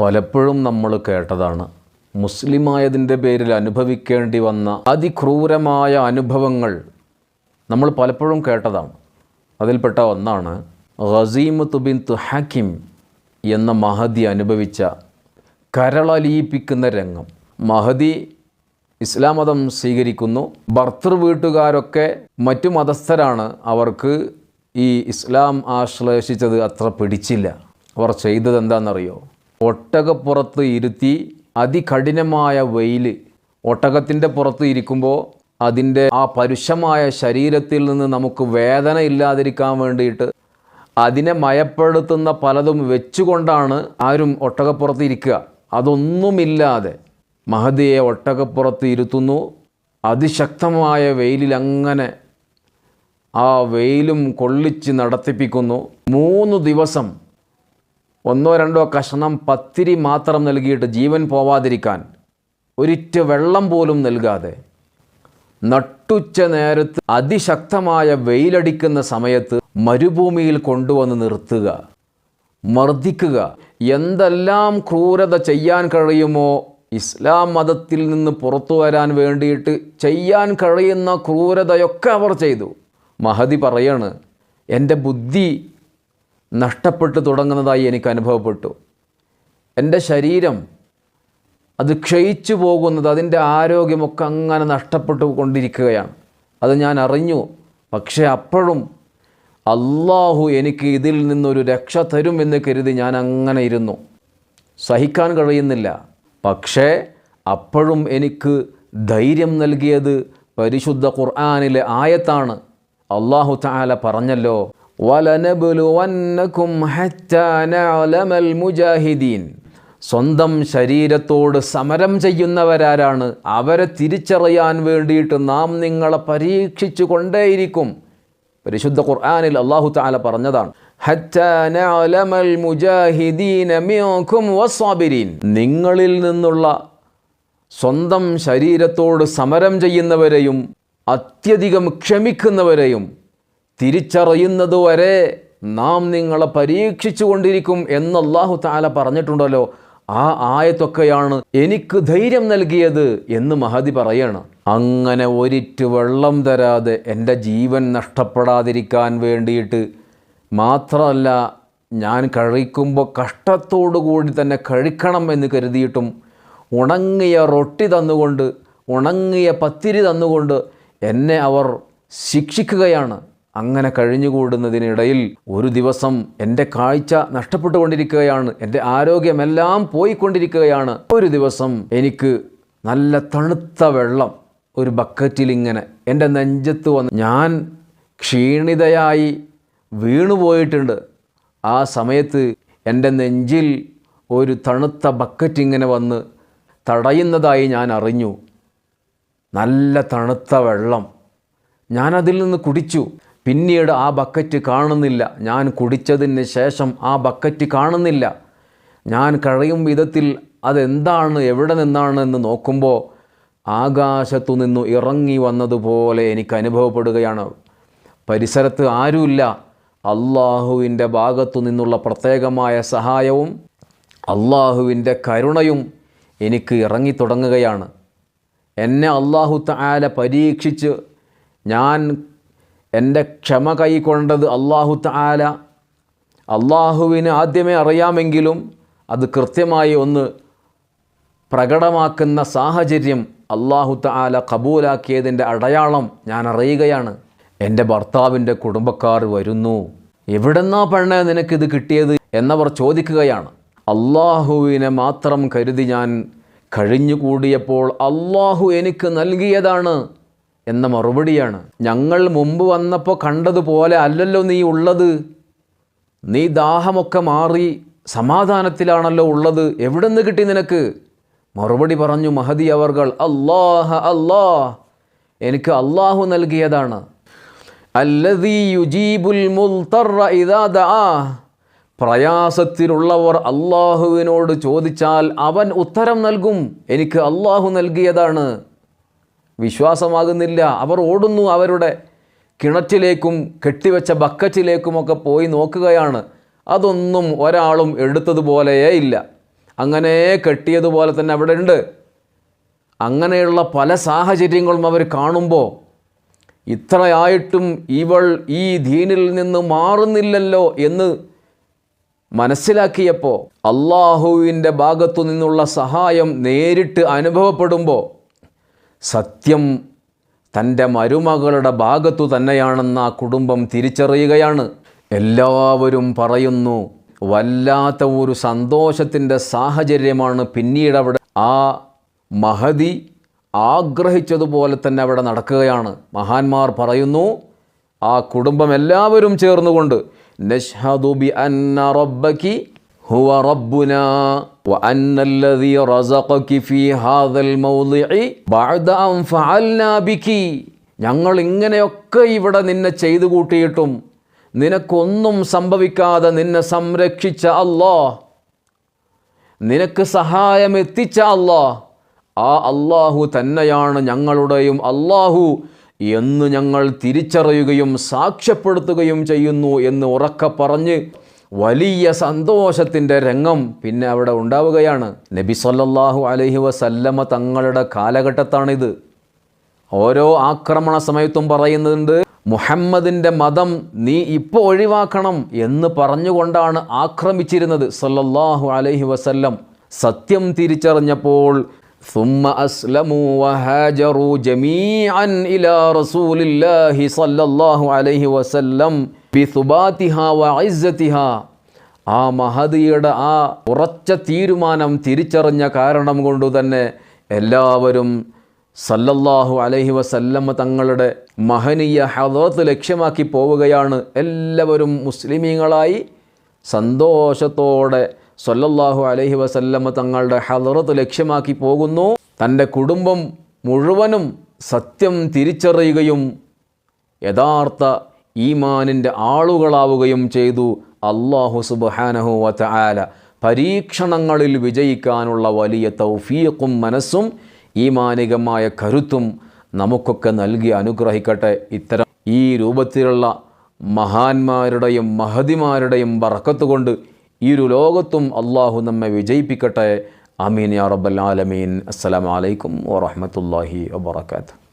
പലപ്പോഴും നമ്മൾ കേട്ടതാണ്. മുസ്ലിമായതിന്റെ പേരിൽ അനുഭവിക്കേണ്ടി വന്ന അതിക്രൂരമായ അനുഭവങ്ങൾ നമ്മൾ പലപ്പോഴും കേട്ടതാണ്. അതിൽപ്പെട്ട ഒന്നാണ് ഖസീമത്ത് ബിൻ ഹാക്കിം എന്ന മഹദി അനുഭവിച്ച കരളലിയിപ്പിക്കുന്ന രംഗം. മഹദി ഇസ്ലാം മതം സ്വീകരിക്കുന്നു. ഭർത്തൃ വീട്ടുകാരൊക്കെ മറ്റു മതസ്ഥരാണ്. അവർക്ക് ഈ ഇസ്ലാം ആശ്ലേഷിച്ചത് അത്ര പിടിച്ചില്ല. അവർ ചെയ്തത് എന്താണെന്നറിയോ? ഒട്ടകപ്പുറത്ത് ഇരുത്തി അതികഠിനമായ വെയിൽ ഒട്ടകത്തിന്റെ പുറത്ത് ഇരിക്കുമ്പോൾ അതിന്റെ ആ പരുഷമായ ശരീരത്തിൽ നിന്ന് നമുക്ക് വേദന ഇല്ലാതിരിക്കാൻ വേണ്ടിയിട്ട് അതിനെ മയപ്പെടുത്തുന്ന പലതും വെച്ചുകൊണ്ടാണ് ആരും ഒട്ടകപ്പുറത്ത് ഇരിക്കുക. അതൊന്നുമില്ലാതെ മഹദിയെ ഒട്ടകപ്പുറത്ത് ഇരുത്തുന്നു. അതിശക്തമായ വെയിലിൽ അങ്ങനെ ആ വെയിലും കൊള്ളിച്ച് നടത്തിപ്പിക്കുന്നു. മൂന്ന് ദിവസം ഒന്നോ രണ്ടോ കഷണം പത്തിരി മാത്രം നൽകിയിട്ട് ജീവൻ പോവാതിരിക്കാൻ ഒരിറ്റ് വെള്ളം പോലും നൽകാതെ നട്ടുച്ച നേരത്ത് അതിശക്തമായ വെയിലടിക്കുന്ന സമയത്ത് മരുഭൂമിയിൽ കൊണ്ടുവന്ന് നിർത്തുക മർദ്ദിക്കുക. എന്തെല്ലാം ക്രൂരത ചെയ്യാൻ കഴിയുമോ? ഇസ്ലാം മതത്തിൽ നിന്ന് പുറത്തു വരാൻ വേണ്ടിയിട്ട് ചെയ്യാൻ കഴിയുന്ന ക്രൂരതയൊക്കെ അവർ ചെയ്തു. മഹതി പറയാണ് എന്റെ ബുദ്ധി നഷ്ടപ്പെട്ടു തുടങ്ങുന്നതായി എനിക്ക് അനുഭവപ്പെട്ടു. എന്റെ ശരീരം അത് ക്ഷയിച്ചു പോകുന്നത് അതിന്റെ ആരോഗ്യമൊക്കെ അങ്ങനെ നഷ്ടപ്പെട്ടു കൊണ്ടിരിക്കുകയാണ്. അത് ഞാൻ അറിഞ്ഞു. പക്ഷേ അപ്പോഴും അള്ളാഹു എനിക്ക് ഇതിൽ നിന്നൊരു രക്ഷ തരും എന്ന് കരുതി ഞാൻ അങ്ങനെ ഇരുന്നു. സഹിക്കാൻ കഴിയുന്നില്ല. പക്ഷേ അപ്പോഴും എനിക്ക് ധൈര്യം നൽകിയത് പരിശുദ്ധ ഖുർആാനിലെ ആയത്താണ്. അള്ളാഹു താല പറഞ്ഞല്ലോ വലനബുലുവന്നക്കും ഹത്താ നഅലമൽ മുജാഹിദീൻ സ്വന്തം ശരീരത്തോട് സമരം ചെയ്യുന്നവരാരാണ്. അവരെ തിരിച്ചറിയാൻ വേണ്ടിയിട്ട് നാം നിങ്ങളെ പരീക്ഷിച്ചു കൊണ്ടേയിരിക്കും. പരിശുദ്ധ ഖുർആാനിൽ അള്ളാഹു താല പറഞ്ഞതാണ്. നിങ്ങളിൽ നിന്നുള്ള സ്വന്തം ശരീരത്തോട് സമരം ചെയ്യുന്നവരെയും അത്യധികം ക്ഷമിക്കുന്നവരെയും തിരിച്ചറിയുന്നതുവരെ നാം നിങ്ങളെ പരീക്ഷിച്ചു കൊണ്ടിരിക്കും എന്ന് താല പറഞ്ഞിട്ടുണ്ടല്ലോ. ആ ആയത്തൊക്കെയാണ് എനിക്ക് ധൈര്യം നൽകിയത് എന്ന് മഹതി പറയാണ്. അങ്ങനെ ഒരിറ്റ് വെള്ളം തരാതെ എന്റെ ജീവൻ നഷ്ടപ്പെടാതിരിക്കാൻ വേണ്ടിയിട്ട് മാത്രമല്ല ഞാൻ കഴിക്കുമ്പോൾ കഷ്ടത്തോടു കൂടി തന്നെ കഴിക്കണം എന്ന് കരുതിയിട്ടും ഉണങ്ങിയ റൊട്ടി തന്നുകൊണ്ട് ഉണങ്ങിയ പത്തിരി തന്നുകൊണ്ട് എന്നെ അവർ ശിക്ഷിക്കുകയാണ്. അങ്ങനെ കഴിഞ്ഞുകൂടുന്നതിനിടയിൽ ഒരു ദിവസം എന്റെ കാഴ്ച നഷ്ടപ്പെട്ടുകൊണ്ടിരിക്കുകയാണ്. എന്റെ ആരോഗ്യമെല്ലാം പോയിക്കൊണ്ടിരിക്കുകയാണ്. ഒരു ദിവസം എനിക്ക് നല്ല തണുത്ത വെള്ളം ഒരു ബക്കറ്റിൽ ഇങ്ങനെ എന്റെ നെഞ്ചത്ത് വന്ന് ഞാൻ ക്ഷീണിതയായി വീണുപോയിട്ടുണ്ട് ആ സമയത്ത് എന്റെ നെഞ്ചിൽ ഒരു തണുത്ത ബക്കറ്റ് ഇങ്ങനെ വന്ന് തടയുന്നതായി ഞാൻ അറിഞ്ഞു. നല്ല തണുത്ത വെള്ളം. ഞാനതിൽ നിന്ന് കുടിച്ചു. പിന്നീട് ആ ബക്കറ്റ് കാണുന്നില്ല. ഞാൻ കുടിച്ചതിന് ശേഷം ആ ബക്കറ്റ് കാണുന്നില്ല. ഞാൻ കഴിയും വിധത്തിൽ അതെന്താണ് എവിടെ നിന്നാണ് എന്ന് നോക്കുമ്പോൾ ആകാശത്തു നിന്നു ഇറങ്ങി വന്നതുപോലെ എനിക്ക് അനുഭവപ്പെടുകയാണ്. പരിസരത്ത് ആരുമില്ല. അള്ളാഹുവിന്റെ ഭാഗത്തു നിന്നുള്ള പ്രത്യേകമായ സഹായവും അള്ളാഹുവിന്റെ കരുണയും എനിക്ക് ഇറങ്ങി തുടങ്ങുകയാണ്. എന്നെ അള്ളാഹു താല പരീക്ഷിച്ച് ഞാൻ എന്റെ ക്ഷമ കൈക്കൊണ്ടത് അള്ളാഹു താല അള്ളാഹുവിന് ആദ്യമേ അറിയാമെങ്കിലും അത് കൃത്യമായി ഒന്ന് പ്രകടമാക്കുന്ന സാഹചര്യം അള്ളാഹു താല കബൂലാക്കിയതിന്റെ അടയാളം ഞാൻ അറിയുകയാണ്. എന്റെ ഭർത്താവിന്റെ കുടുംബക്കാർ വരുന്നു. എവിടെന്നാ പെണ്ണെ നിനക്കിത് കിട്ടിയത് എന്നവർ ചോദിക്കുകയാണ്. അള്ളാഹുവിനെ മാത്രം കരുതി ഞാൻ കഴിഞ്ഞുകൂടിയപ്പോൾ അള്ളാഹു എനിക്ക് നൽകിയതാണ്. എന്ന മറുപടിയാണ്. ഞങ്ങൾ മുമ്പ് വന്നപ്പോൾ കണ്ടതുപോലെ അല്ലല്ലോ നീ ഉള്ളത്. നീ ദാഹമൊക്കെ മാറി സമാധാനത്തിലാണല്ലോ ഉള്ളത്. എവിടെ നിന്ന് കിട്ടി നിനക്ക്? മറുപടി പറഞ്ഞു മഹദി അവർകൾ അല്ലാഹ അല്ലാ എനിക്ക് അള്ളാഹു നൽകിയതാണ്. യുജീബുൽ പ്രയാസത്തിലുള്ളവർ അള്ളാഹുവിനോട് ചോദിച്ചാൽ അവൻ ഉത്തരം നൽകും. എനിക്ക് അള്ളാഹു നൽകിയതാണ്. വിശ്വാസമാകുന്നില്ല. അവർ ഓടുന്നു അവരുടെ കിണറ്റിലേക്കും കെട്ടിവെച്ച ബക്കറ്റിലേക്കുമൊക്കെ പോയി നോക്കുകയാണ്. അതൊന്നും ഒരാളും എടുത്തതുപോലെയേ ഇല്ല. അങ്ങനെ കെട്ടിയതുപോലെ തന്നെ അവിടെ ഉണ്ട്. അങ്ങനെയുള്ള പല സാഹചര്യങ്ങളും അവർ കാണുമ്പോൾ ഇത്രയായിട്ടും ഇവൾ ഈ ദീനിൽ നിന്ന് മാറുന്നില്ലല്ലോ എന്ന് മനസ്സിലാക്കിയപ്പോൾ അള്ളാഹുവിന്റെ ഭാഗത്തു നിന്നുള്ള സഹായം നേരിട്ട് അനുഭവപ്പെടുമ്പോൾ സത്യം തന്റെ മരുമകളുടെ ഭാഗത്തു തന്നെയാണെന്ന് ആ കുടുംബം തിരിച്ചറിയുകയാണ്. എല്ലാവരും പറയുന്നു വല്ലാത്ത ഒരു സന്തോഷത്തിന്റെ സാഹചര്യമാണ് പിന്നീട് അവിടെ. ആ മഹതി ആഗ്രഹിച്ചതുപോലെ തന്നെ അവിടെ നടക്കുകയാണ്. മഹാന്മാർ പറയുന്നു ആ കുടുംബം എല്ലാവരും ചേർന്നുകൊണ്ട് നഷ്ഹദുബി അന്ന റബ്ബക്കി ഹുവ റബ്ബുന وأن الذي رزقك في هذا الموضع بعد أن فعلنا بك ഞങ്ങൾ ഇങ്ങനെയൊക്കെ ഇവിടെ നിന്നെ ചെയ്തു കൂട്ടിയിട്ടും നിനക്കൊന്നും സംഭവിക്കാതെ നിന്നെ സംരക്ഷിച്ച അല്ലാ നിനക്ക് സഹായം എത്തിച്ച അല്ലാ ആ അള്ളാഹു തന്നെയാണ് ഞങ്ങളുടെയും അള്ളാഹു എന്ന് ഞങ്ങൾ തിരിച്ചറിയുകയും സാക്ഷ്യപ്പെടുത്തുകയും ചെയ്യുന്നു എന്ന് ഉറക്കെ പറഞ്ഞ് വലിയ സന്തോഷത്തിൻ്റെ രംഗം പിന്നെ അവിടെ ഉണ്ടാവുകയാണ് നബി സല്ലല്ലാഹു അലൈഹി വസല്ലമ തങ്ങളുടെ കാലഘട്ടത്താണിത് ഓരോ ആക്രമണ സമയത്തും പറയുന്നുണ്ട് മുഹമ്മദിൻ്റെ മതം നീ ഇപ്പോൾ ഒഴിവാക്കണം എന്ന് പറഞ്ഞുകൊണ്ടാണ് ആക്രമിച്ചിരുന്നത് സല്ലല്ലാഹു അലൈഹി വസല്ലം സത്യം തിരിച്ചറിഞ്ഞപ്പോൾ ثم أسلموا وهاجروا جميعا إلى رسول الله صلى الله عليه وسلم ആ മഹതിയുടെ ആ ഉറച്ച തീരുമാനം തിരിച്ചറിഞ്ഞ കാരണം കൊണ്ട് തന്നെ എല്ലാവരും സല്ലല്ലാഹു അലഹി വസല്ലമ്മ തങ്ങളുടെ മഹനീയ ഹദോത്ത് ലക്ഷ്യമാക്കി പോവുകയാണ്. എല്ലാവരും മുസ്ലിമീങ്ങളായി സന്തോഷത്തോടെ സല്ലല്ലാഹു അലഹി വസല്ലമ്മ തങ്ങളുടെ ഹദറത്ത് ലക്ഷ്യമാക്കി പോകുന്നു. തന്റെ കുടുംബം മുഴുവനും സത്യം തിരിച്ചറിയുകയും യഥാർത്ഥ ഈമാനിന്റെ ആളുകളാവുകയും ചെയ്തു. അള്ളാഹു സുബ്ഹാനഹു വതആല പരീക്ഷണങ്ങളിൽ വിജയിക്കാനുള്ള വലിയ തൗഫീഖും മനസ്സും ഈമാനികമായ കരുത്തും നമുക്കൊക്കെ നൽകി അനുഗ്രഹിക്കട്ടെ. ഇത്തരം ഈ രൂപത്തിലുള്ള മഹാന്മാരുടെയും മഹതിമാരുടെയും കൊണ്ട് ഒരു ലോകത്തും അള്ളാഹു നമ്മെ വിജയിപ്പിക്കട്ടെ. അമീൻ യാ റബ്ബൽ ആലമീൻ. അസ്സലാമു അലൈക്കും വറഹ്മത്തുള്ളാഹി വബറകാതുഹു.